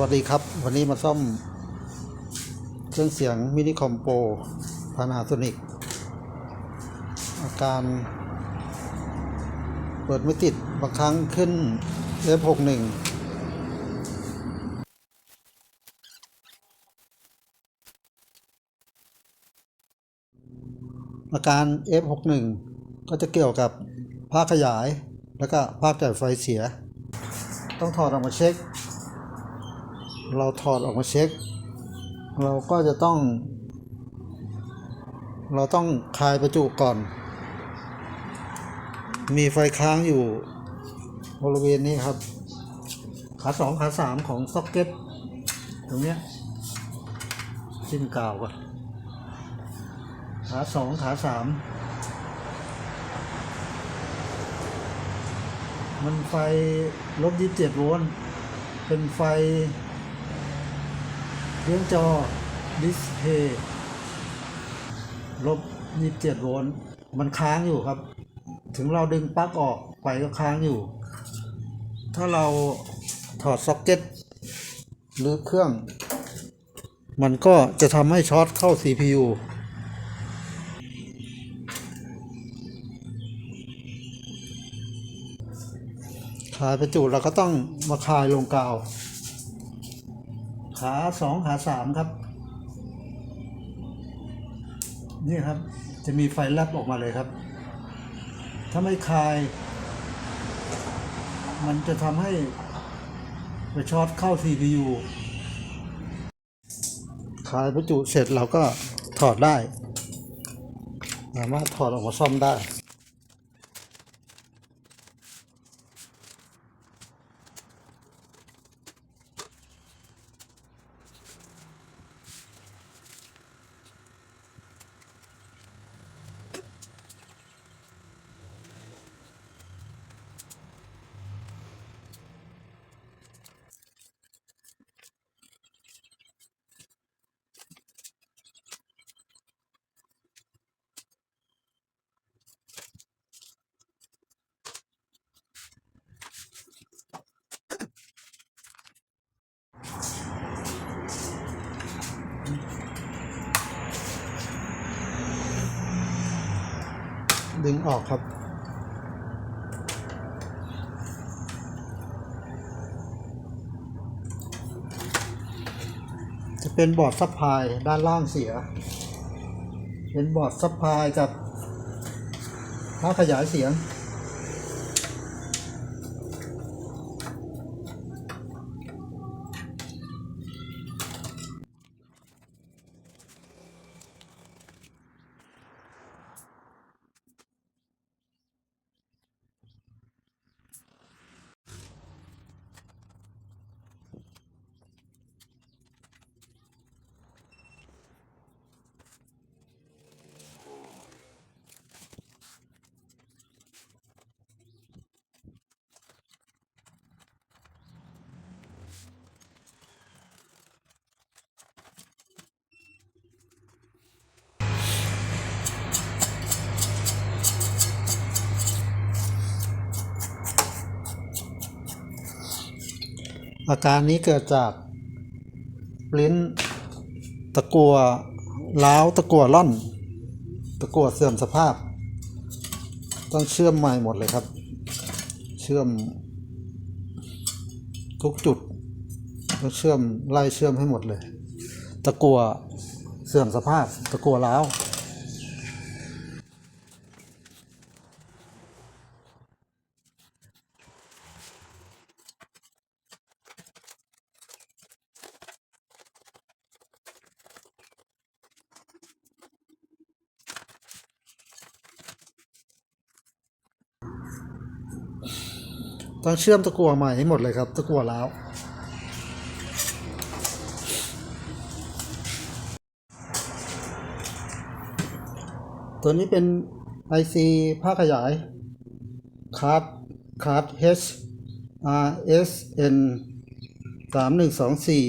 วัสดีครับ วันนี้มาซ่อมเครื่องเสียงมินิคอมโปพานาโซนิกอาการเปิดไม่ติดบางครั้งขึ้น F61 อาการ F61 ก็จะเกี่ยวกับภาคขยาย แล้วก็ภาคจ่ายไฟเสีย ต้องถอดออกมาเช็ค เราถอดออกมาเช็ค เราก็จะต้อง เราต้องคลายประจุก่อน มีไฟค้างอยู่บริเวณนี้ครับ ขาสองขาสามของซ็อกเก็ต ตรงเนี้ยสิ้นกาวก่อนขาสองขาสามมันไฟลบยี่สิบเจ็ดโวลต์เป็นไฟ เลี้ยงจอดิสเพย์ลบยี่สิบเจ็ดโวลต์มันค้างอยู่ครับ ถึงเราดึงปลั๊กออกไฟก็ค้างอยู่ ถ้าเราถอดซ็อกเก็ตหรือเครื่อง มันก็จะทำให้ช็อตเข้า CPU คลายประจุเราก็ต้องมาคลายลงกาว ขาสองขาสามครับ นี่ครับจะมีไฟแลบออกมาเลยครับ ถ้าไม่คลาย มันจะทำให้ไปช็อตเข้า CPU คลายประจุเสร็จเราก็ถอดได้ สามารถถอดออกมาซ่อมได้ ดึงออกครับ จะเป็นบอร์ดซับพลายด้านล่างเสีย เป็นบอร์ดซับพลายกับผ้าขยายเสียง อาการนี้เกิดจากลิ้นตะกัวล้าวตะกัวล่อน ตะกัวเสื่อมสภาพ ต้องเชื่อมใหม่หมดเลยครับ เชื่อม ทุกจุดต้องเชื่อมไล่เชื่อมให้หมดเลย ตะกัวเสื่อมสภาพ ตะกัวล้าว ต้องเชื่อมตะกั่วใหม่ให้หมดเลยครับ ตะกั่วแล้ว ตัวนี้เป็น IC ภาคขยายคาร์ดคาร์ด H R S N สามหนึ่งสองสี่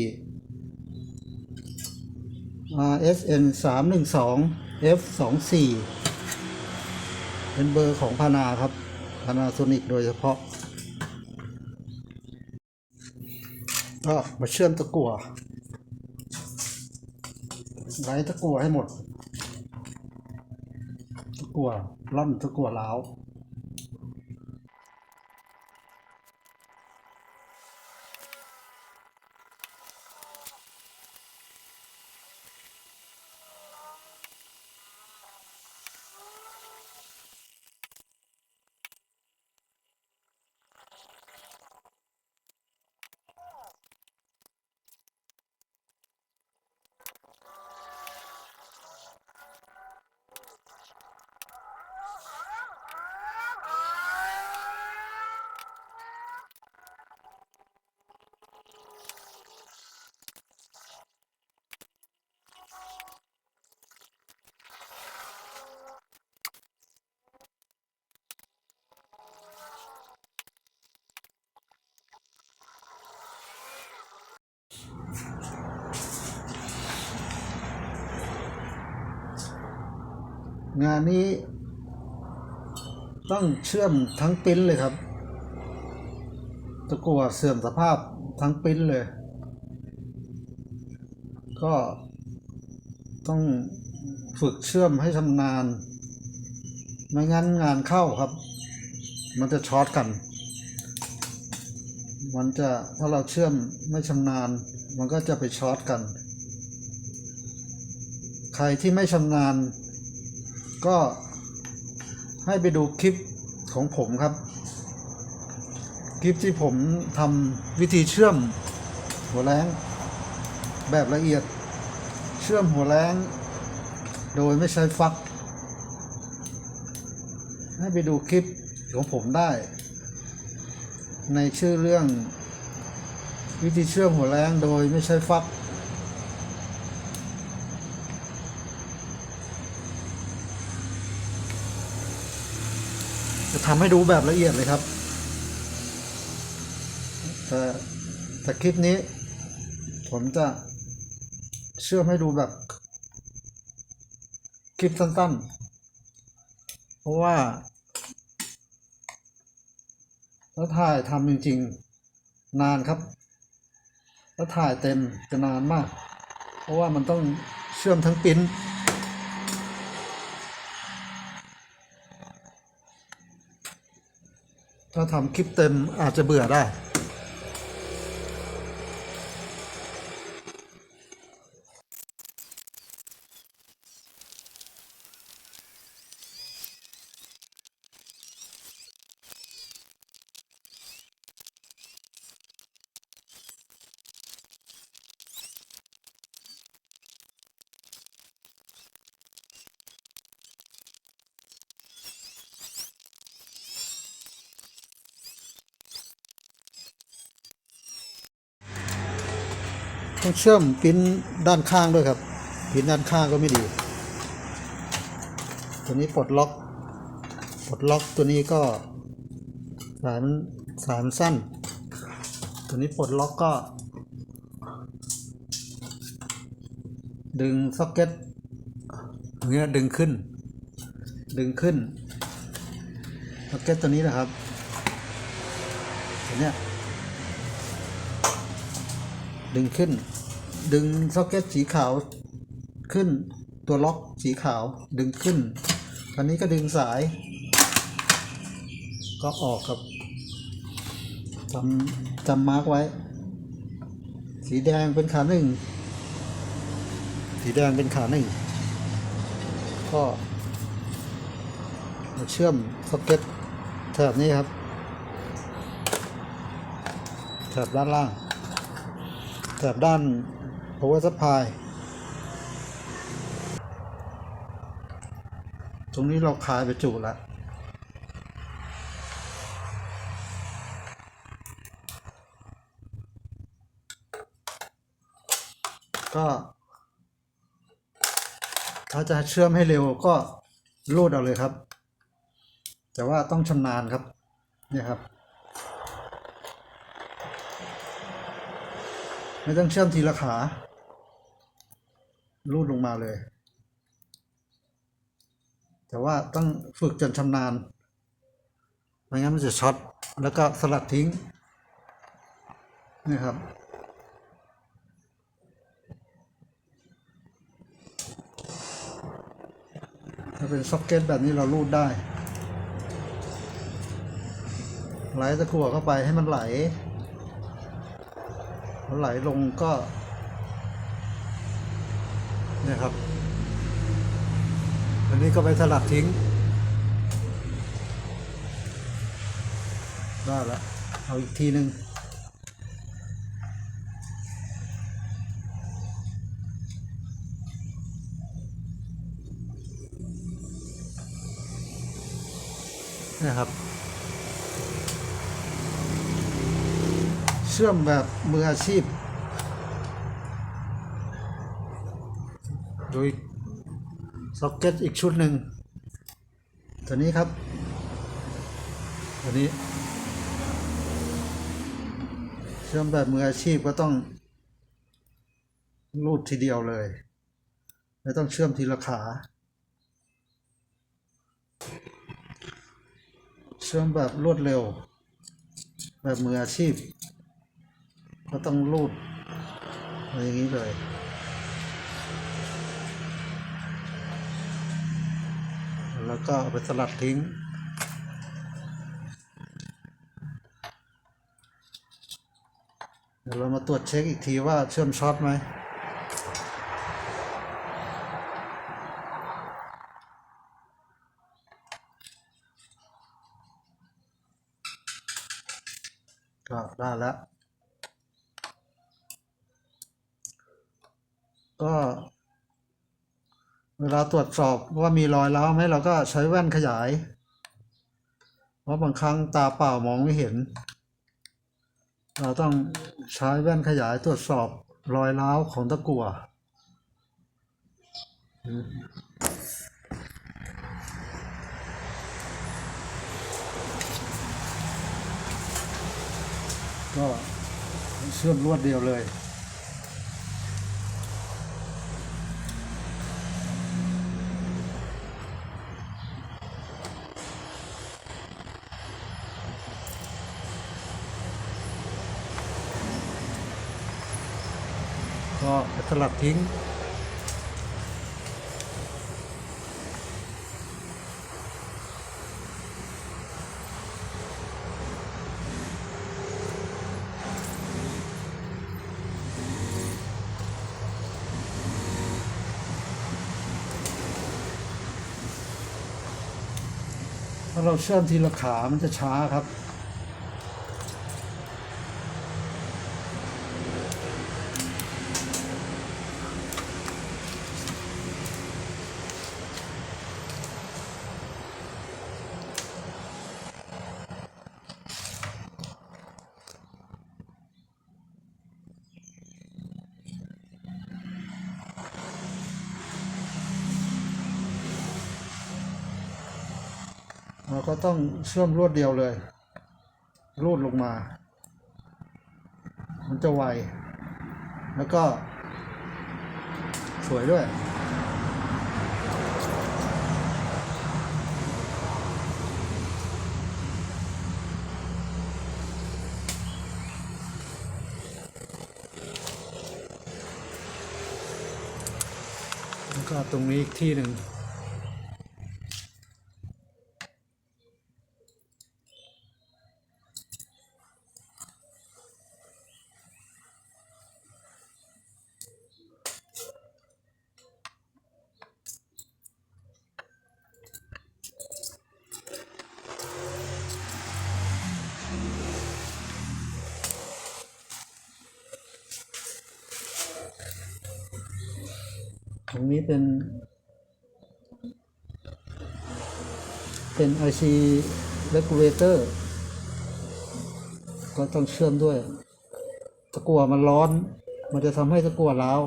R S N สามหนึ่งสอง F สองสี่เป็นเบอร์ของพานาครับพานาโซนิกโดยเฉพาะ ก็มาเชื่อมตะกั่วไล่ตะกั่วให้หมด ตะกั่วร่อนตะกั่วล้าว งานนี้ ต้องเชื่อมทั้งปิ้นเลยครับ ตะกัวเสื่อมสภาพทั้งปิ้นเลย ก็ต้องฝึกเชื่อมให้ชำนาญ ไม่งั้นงานเข้าครับ มันจะช็อตกัน มันจะถ้าเราเชื่อมไม่ชำนาญ มันก็จะไปช็อตกัน ใครที่ไม่ชำนาญ ก็ให้ไปดูคลิปของผมครับ คลิปที่ผมทำวิธีเชื่อมหัวแรงแบบละเอียด เชื่อมหัวแรงโดยไม่ใช้ฟัก ให้ไปดูคลิปของผมได้ ในชื่อเรื่องวิธีเชื่อมหัวแรงโดยไม่ใช้ฟัก ทำให้ดูแบบละเอียดเลยครับ แต่แต่คลิปนี้ ผมจะเชื่อมให้ดูแบบ คลิปสั้นๆ เพราะว่าถ้าถ่ายทำจริงๆ นานครับถ้าถ่ายเต็มจะนานมาก เพราะว่ามันต้องเชื่อมทั้งปิ้น ถ้าทำคลิปเต็มอาจจะเบื่อได้ เชื่อมปิ้นด้านข้างด้วยครับปิ้นด้านข้างก็ไม่ดี ตัวนี้ปลดล็อกปลดล็อกตัวนี้ก็สายมันสายมันสั้น ตัวนี้ปลดล็อกก็ ดึงซ็อกเก็ตอย่างเงี้ยดึงขึ้น ดึงขึ้นซ็อกเก็ตตัวนี้นะครับตัวเนี้ยดึงขึ้น ดึงซ็อกเก็ตสีขาวขึ้นตัวล็อกสีขาวดึงขึ้นคราวนี้ก็ดึงสาย ก็ออกครับจำจำมาร์กไว้ สีแดงเป็นขาหนึ่ง สีแดงเป็นขาหนึ่ง ก็มาเชื่อมซ็อกเก็ตแถบนี้ครับแถบด้านล่างแถบด้าน power supply ตรงนี้เราคายไปจุแล้วก็ ถ้าจะเชื่อมให้เร็วก็รูดเอาเลยครับ แต่ว่าต้องชำนาญครับ เนี่ยครับ ไม่ต้องเชื่อมทีละขา รูดลงมาเลย แต่ว่าต้องฝึกจนชำนาญไม่งั้นมันจะช็อตแล้วก็สลัดทิ้งนี่ครับถ้าเป็นซ็อกเก็ตแบบนี้เราลูดได้ ไหลตะขั่วเข้าไปให้มันไหล ไหลลงก็ นี่ยครับ อันนี้ก็ไปสลัดทิ้ง ได้แล้วเอาอีกทีหนึ่งนะครับเชื่อมแบบมืออาชีพ ดยซ็อกเก็ตอีกชุดหนึ่งตัวนี้ครับ ตัวนี้ เชื่อมแบบมืออาชีพก็ต้องรูดทีเดียวเลย ไม่ต้องเชื่อมทีละขา เชื่อมแบบรวดเร็ว แบบมืออาชีพ ก็ต้องรูดอะไรอย่างนี้เลย แล้วก็เอาไปสลัดทิ้ง เดี๋ยวเรามาตรวจเช็คอีกทีว่าเชื่อมช็อตไหมก็ได้แล้วก็ เวลาตรวจสอบว่ามีรอยร้าวไหมเราก็ใช้แว่นขยาย เพราะบางครั้งตาเปล่ามองไม่เห็น เราต้องใช้แว่นขยายตรวจสอบรอยร้าวของตะกั่วอืมก็เชื่อมรวดเดียวเลย ก็ สลัดทิ้ง ถ้าเราเชื่อมทีละขา มันจะช้าครับ ต้องเชื่อมรวดเดียวเลย รูดลงมา มันจะไว แล้วก็ สวยด้วย แล้วก็ตรงนี้อีกที่หนึ่ง ตรงนี้เป็นเป็น IC regulator ก็ต้องเชื่อมด้วย ตะกั่วมันร้อน มันจะทำให้ตะกั่วร้าว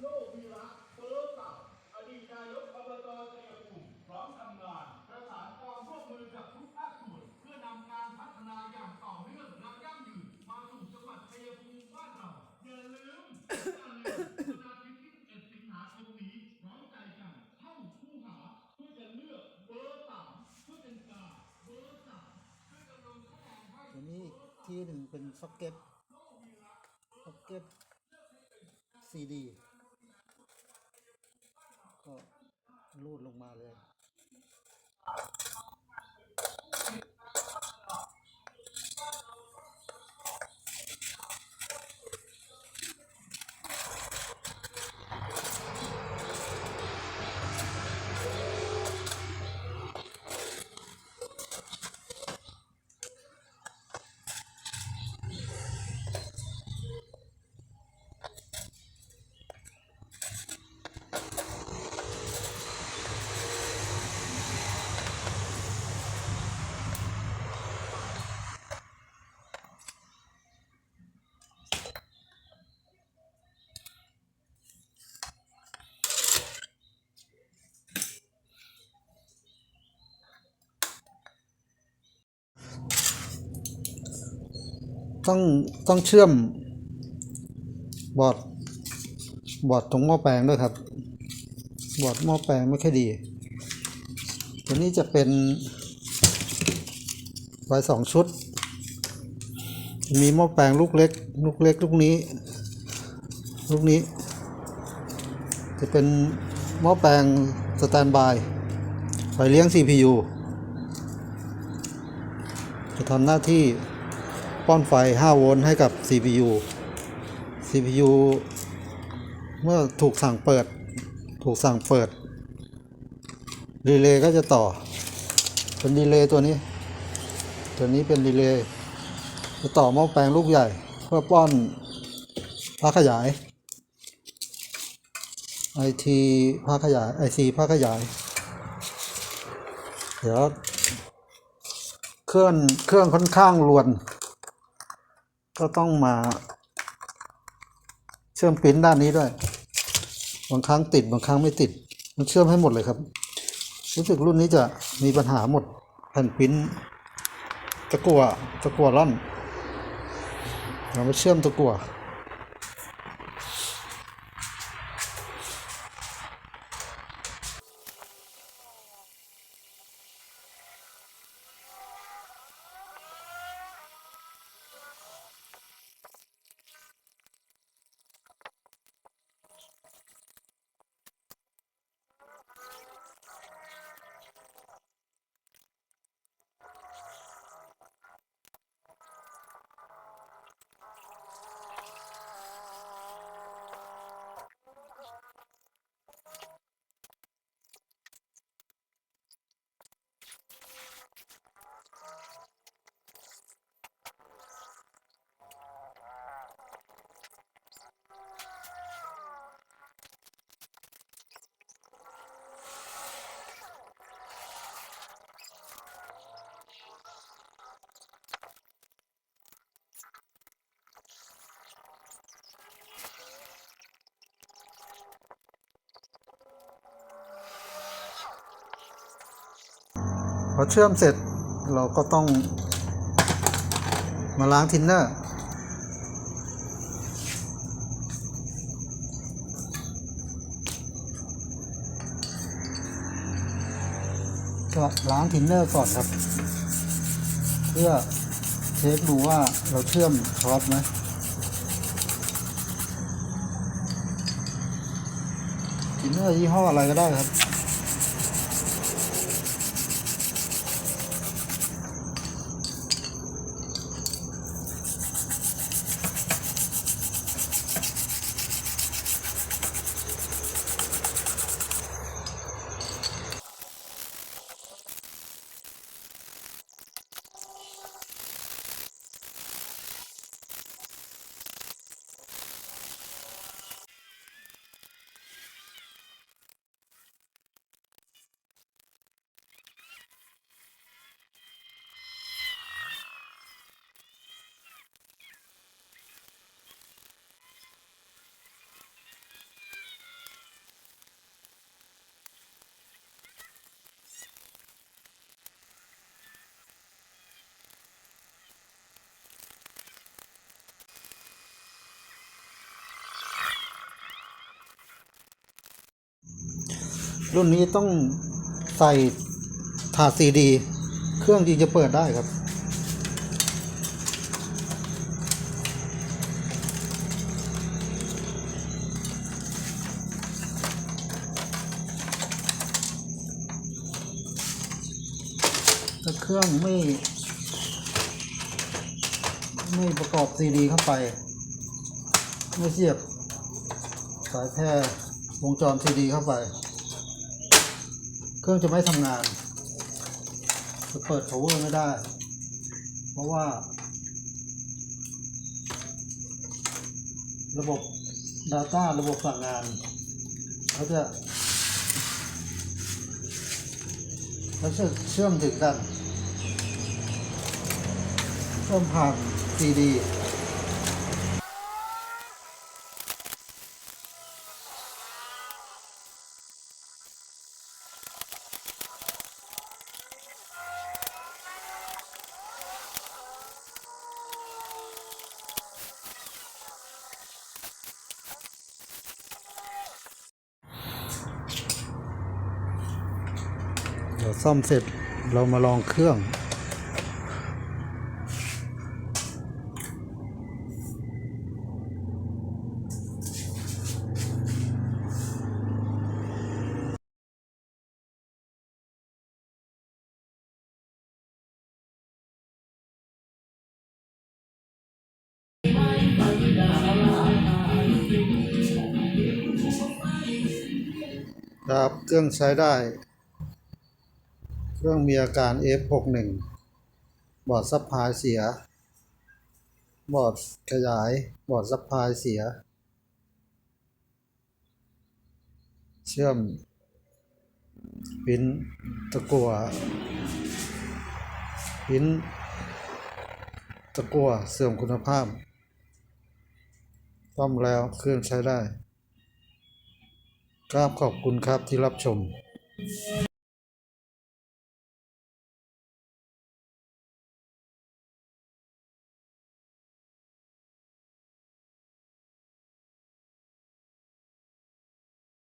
โลวีระเฟิร์กลับอดีตนายกอบตชัยภูมิพร้อมทำงาน ประสานความร่วมมือกับ ซ็อกเก็ตซ็อกเก็ตซีดีก็รูดลงมาเลย ต้องต้องเชื่อมบอร์ดบอร์ดตรงหม้อแปลงด้วยครับ บอร์ดหม้อแปลงไม่ค่อยดี ตัวนี้จะเป็นไว้สองชุด มีหม้อแปลงลูกเล็ก ลูกเล็กลูกนี้ ลูกนี้ จะเป็นหม้อแปลงสแตนบายไฟเลี้ยง CPU จะทำหน้าที่ ป้อนไฟ 5 โวลต์ให้กับ CPU CPU เมื่อถูกสั่งเปิด ถูกสั่งเปิดรีเลย์ก็จะต่อ เป็นรีเลย์ตัวนี้ ตัวนี้เป็นรีเลย์จะต่อหม้อแปลงลูกใหญ่ เพื่อป้อนพาขยาย IT ภาขยาย IC ภาขยาย เดี๋ยว เครื่องเครื่องค่อนข้างรวน ก็ต้องมาเชื่อมปิ้นด้านนี้ด้วย บางครั้งติดบางครั้งไม่ติด มันเชื่อมให้หมดเลยครับ รู้สึกรุ่นนี้จะมีปัญหาหมดแผ่นปิ้นตะกัวตะกัวร่อนเรามาเชื่อมตะกัว พอเชื่อมเสร็จเราก็ต้องมาล้างทินเนอร์ ก็ล้างทินเนอร์ก่อนครับ เพื่อเช็คดูว่าเราเชื่อมช็อตไหมทินเนอร์ยี่ห้ออะไรก็ได้ครับ รุ่นนี้ต้องใส่ถาดซีดี เครื่องจริงจะเปิดได้ครับแต่เครื่องไม่ ไม่ประกอบซีดีเข้าไป ไม่เสียบ สายแพร่วงจรซีดีเข้าไป เครื่องจะไม่ทำงาน จะเปิด power ไม่ได้ เพราะว่า ระบบ Data ระบบสั่งงานเขาจะเขาจะเชื่อมถึงกันเชื่อมผ่าน CD ซ่อมเสร็จเรามาลองเครื่อง ครับเครื่องใช้ได้ เครื่องมีอาการ F61 บอร์ดซับพลายเสีย บอร์ดขยาย บอร์ดซับพลายเสีย เชื่อม พินตะกัวพินตะกัวเสื่อมคุณภาพซ่อมแล้วเครื่องใช้ได้กราบขอบคุณครับที่รับชม